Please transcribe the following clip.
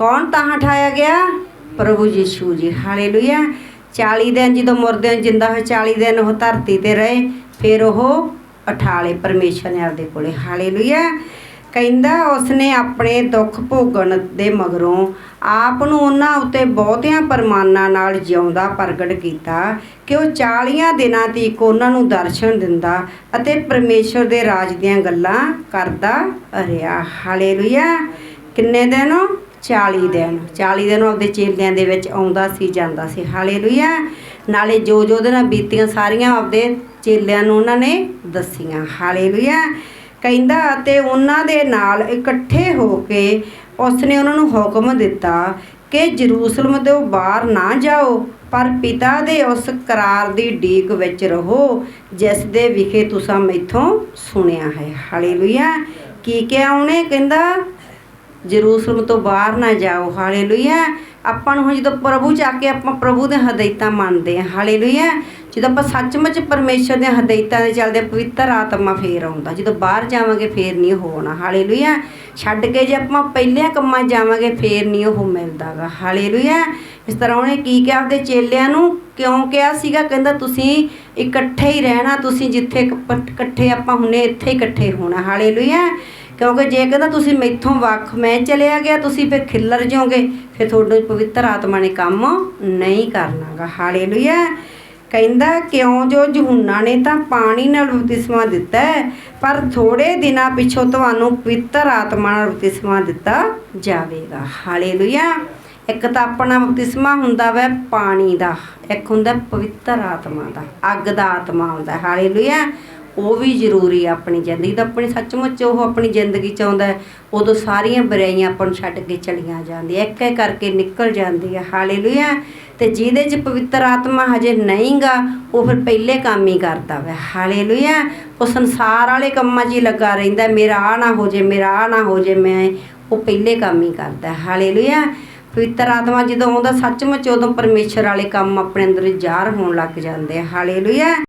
ਕੌਣ ਤਾਂ ਠਾਇਆ ਗਿਆ? ਪ੍ਰਭੂ ਯੀਸ਼ੂ ਜੀ, ਹਾਲੇਲੂਇਆ। 40 ਦਿਨ ਜਦੋਂ ਮੁਰਦਿਆਂ ਨੂੰ ਜਿੰਦਾ ਹੋਇਆ 40 ਦਿਨ ਉਹ ਧਰਤੀ ਤੇ ਰਹੇ, ਫਿਰ ਉਹ ਉਠਾਲੇ ਪਰਮੇਸ਼ਰ ਨੇ ਆਪਦੇ ਕੋਲੇ। ਹਾਲੇਲੂਇਆ। ਕਹਿੰਦਾ, ਉਸਨੇ ਆਪਣੇ ਦੁੱਖ ਭੋਗਣ ਦੇ ਮਗਰੋਂ ਆਪ ਨੂੰ ਉਹਨਾਂ ਉੱਤੇ ਬਹੁਤਿਆਂ ਪਰਮਾਨਾਂ ਨਾਲ ਜਿਉਂਦਾ ਪ੍ਰਗਟ ਕੀਤਾ ਕਿ ਉਹ 40 ਦਿਨਾਂ ਤੀਕ ਉਹਨਾਂ ਨੂੰ ਦਰਸ਼ਨ ਦਿੰਦਾ ਅਤੇ ਪਰਮੇਸ਼ਰ ਦੇ ਰਾਜ ਦੀਆਂ ਗੱਲਾਂ ਕਰਦਾ ਰਿਹਾ। ਹਾਲੇਲੂਇਆ। ਕਿੰਨੇ ਦਿਨ? 40 ਦਿਨ। 40 ਦਿਨ ਉਹ ਆਪਦੇ ਚੇਲਿਆਂ ਦੇ ਵਿੱਚ ਆਉਂਦਾ ਸੀ, ਜਾਂਦਾ ਸੀ। ਹਾਲੇਲੂਇਆ। ਨਾਲੇ ਜੋ ਜੋ ਉਹਦੇ ਨਾਲ ਬੀਤੀਆਂ, ਸਾਰੀਆਂ ਆਪਦੇ ਚੇਲਿਆਂ ਨੂੰ ਉਹਨਾਂ ਨੇ ਦੱਸੀਆਂ। ਹਾਲੇਲੂਇਆ। ਕਹਿੰਦਾ, ਅਤੇ ਉਹਨਾਂ ਦੇ ਨਾਲ ਇਕੱਠੇ ਹੋ ਕੇ ਉਸਨੇ ਉਹਨਾਂ ਨੂੰ ਹੁਕਮ ਦਿੱਤਾ ਕਿ ਜਰੂਸਲਮ ਤੋਂ ਬਾਹਰ ਨਾ ਜਾਓ, ਪਰ ਪਿਤਾ ਦੇ ਉਸ ਕਰਾਰ ਦੀ ਡੀਕ ਵਿੱਚ ਰਹੋ, ਜਿਸ ਦੇ ਵਿਖੇ ਤੁਸੀਂ ਮੈਥੋਂ ਸੁਣਿਆ ਹੈ। ਹਾਲੇਲੂਇਆ। ਕੀ ਕਿਹਾ ਉਹਨੇ? ਕਹਿੰਦਾ ਜਰੂਸਲਮ ਤੋਂ ਬਾਹਰ ਨਾ ਜਾਓ, ਹਾਲੇਲੂਇਆ। ਆਪਾਂ ਨੂੰ ਹੁਣ ਜਦੋਂ ਪ੍ਰਭੂ ਜਾ ਕੇ ਆਪਾਂ ਪ੍ਰਭੂ ਦੇ ਹਦਾਇਤਾਂ ਮੰਨਦੇ ਹਾਂ, ਹਾਲੇਲੂਇਆ। ਜਦੋਂ ਆਪਾਂ ਸੱਚਮੁੱਚ ਪਰਮੇਸ਼ਰ ਦੀਆਂ ਹਦਾਇਤਾਂ ਦੇ ਚੱਲਦੇ ਪਵਿੱਤਰ ਆਤਮਾ ਫੇਰ ਆਉਂਦਾ। ਜਦੋਂ ਬਾਹਰ ਜਾਵਾਂਗੇ ਫੇਰ ਨਹੀਂ ਹੋਣਾ, ਹਾਲੇਲੂਇਆ। ਛੱਡ ਕੇ ਜੇ ਆਪਾਂ ਪਹਿਲਿਆਂ ਕੰਮਾਂ ਜਾਵਾਂਗੇ ਫੇਰ ਨਹੀਂ ਉਹ ਮਿਲਦਾਗਾ, ਹਾਲੇਲੂਇਆ। ਇਸ ਤਰ੍ਹਾਂ ਉਹਨੇ ਕੀ ਕਿਹਾ ਆਪਦੇ ਚੇਲਿਆਂ ਨੂੰ? ਕਿਉਂ ਕਿਹਾ ਸੀਗਾ? ਕਹਿੰਦਾ, ਤੁਸੀਂ ਇਕੱਠੇ ਹੀ ਰਹਿਣਾ, ਤੁਸੀਂ ਜਿੱਥੇ ਇਕੱਠੇ ਆਪਾਂ ਹੁੰਨੇ ਇੱਥੇ ਇਕੱਠੇ ਹੋਣਾ, ਹਾਲੇਲੂਇਆ। ਕਿਉਂਕਿ ਜੇ ਕਹਿੰਦਾ ਤੁਸੀਂ ਮੈਥੋਂ ਵੱਖ, ਮੈਂ ਚਲਿਆ ਗਿਆ, ਤੁਸੀਂ ਫਿਰ ਖਿੱਲਰ ਜਾਓਗੇ, ਫਿਰ ਤੁਹਾਡੇ ਪਵਿੱਤਰ ਆਤਮਾ ਨੇ ਕੰਮ ਨਹੀਂ ਕਰਨਾਗਾ। ਹਾਲੇਲੂਇਆ। ਕਹਿੰਦਾ, ਕਿਉਂ ਜੋ ਯਹੂਨਾ ਨੇ ਤਾਂ ਪਾਣੀ ਨਾਲ ਬਪਤਿਸਮਾ ਦਿੱਤਾ ਪਰ ਥੋੜੇ ਦਿਨਾਂ ਪਿੱਛੋਂ ਤੁਹਾਨੂੰ ਪਵਿੱਤਰ ਆਤਮਾ ਨਾਲ ਬਪਤਿਸਮਾ ਦਿੱਤਾ ਜਾਵੇਗਾ। ਹਾਲੇਲੂਇਆ। ਇੱਕ ਤਾਂ ਆਪਣਾ ਬਪਤਿਸਮਾ ਹੁੰਦਾ ਵੈ ਪਾਣੀ ਦਾ, ਇੱਕ ਹੁੰਦਾ ਪਵਿੱਤਰ ਆਤਮਾ ਦਾ, ਅੱਗ ਦਾ ਆਤਮਾ ਹੁੰਦਾ। ਹਾਲੇਲੂਇਆ। ਉਹ ਵੀ ਜ਼ਰੂਰੀ ਆ ਆਪਣੀ ਜ਼ਿੰਦਗੀ ਦਾ। ਆਪਣੀ ਸੱਚਮੁੱਚ ਉਹ ਆਪਣੀ ਜ਼ਿੰਦਗੀ ਚ ਆਉਂਦਾ ਉਦੋਂ ਸਾਰੀਆਂ ਬੁਰਾਈਆਂ ਆਪਾਂ ਨੂੰ ਛੱਡ ਕੇ ਚਲੀਆਂ ਜਾਂਦੀਆਂ। ਇੱਕ ਇੱਕ ਕਰਕੇ ਨਿਕਲ ਜਾਂਦੀ ਹੈ ਹਾਲੇਲੂਇਆ। ਤੇ ਜਿਹਦੇ ਚ ਪਵਿੱਤਰ ਆਤਮਾ ਹਜੇ ਨਹੀਂਗਾ, ਉਹ ਫਿਰ ਪਹਿਲੇ ਕੰਮ ਹੀ ਕਰਦਾ ਵਾ। ਹਾਲੇਲੂਇਆ। ਉਹ ਸੰਸਾਰ ਵਾਲੇ ਕੰਮਾਂ 'ਚ ਹੀ ਲੱਗਾ ਰਹਿੰਦਾ। ਮੇਰਾ ਆ ਨਾ ਹੋ ਜੇ, ਮੇਰਾ ਆ ਨਾ ਹੋ ਜੇ, ਮੈਂ ਉਹ ਪਹਿਲੇ ਕੰਮ ਹੀ ਕਰਦਾ। ਹਾਲੇਲੂਇਆ। ਪਵਿੱਤਰ ਆਤਮਾ ਜਦੋਂ ਆਉਂਦਾ, ਸੱਚਮੁੱਚ ਉਦੋਂ ਪਰਮੇਸ਼ਰ ਵਾਲੇ ਕੰਮ ਆਪਣੇ ਅੰਦਰ ਜ਼ਾਹਰ ਹੋਣ ਲੱਗ ਜਾਂਦੇ ਆ। ਹਾਲੇਲੂਇਆ।